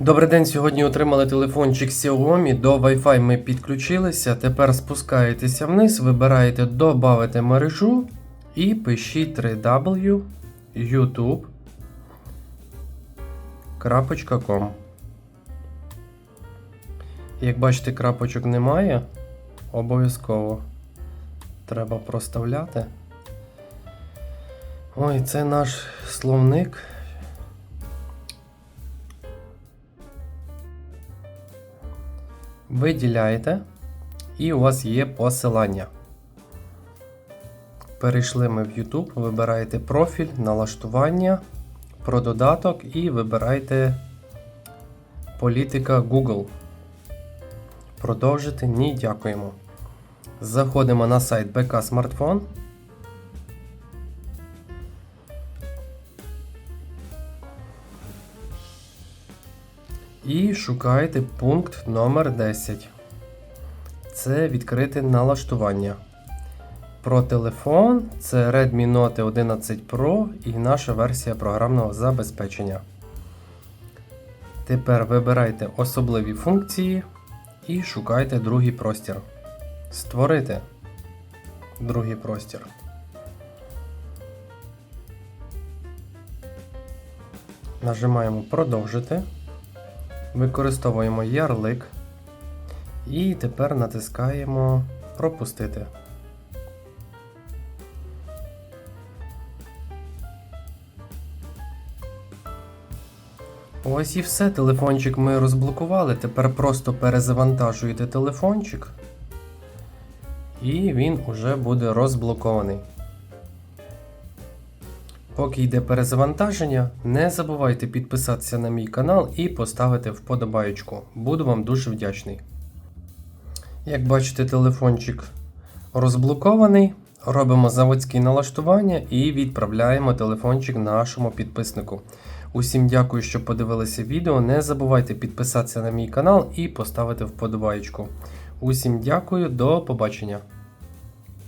Добрий день. Сьогодні отримали телефончик Xiaomi. До Wi-Fi ми підключилися. Тепер спускаєтеся вниз, вибираєте Добавити мережу і пишіть 3w youtube.com. Як бачите, крапочок немає. Обов'язково треба проставляти. Ой, це наш словник. Виділяєте, і у вас є посилання. Перейшли ми в YouTube, вибираєте профіль, налаштування, про додаток і вибираєте політика Google. Продовжити ні, дякуємо. Заходимо на сайт БК Смартфон. І шукаєте пункт номер 10. Це відкрите налаштування. Про телефон це Redmi Note 11 Pro і наша версія програмного забезпечення. Тепер вибирайте особливі функції і шукайте другий простір. Створити другий простір. Нажимаємо Продовжити. Використовуємо ярлик. І тепер натискаємо Пропустити. Ось і все. Телефончик ми розблокували. Тепер просто перезавантажуєте телефончик. І він уже буде розблокований. Поки йде перезавантаження, не забувайте підписатися на мій канал і поставити вподобаєчку. Буду вам дуже вдячний. Як бачите, телефончик розблокований. Робимо заводські налаштування і відправляємо телефончик нашому підписнику. Усім дякую, що подивилися відео. Не забувайте підписатися на мій канал і поставити вподобаєчку. Усім дякую, до побачення.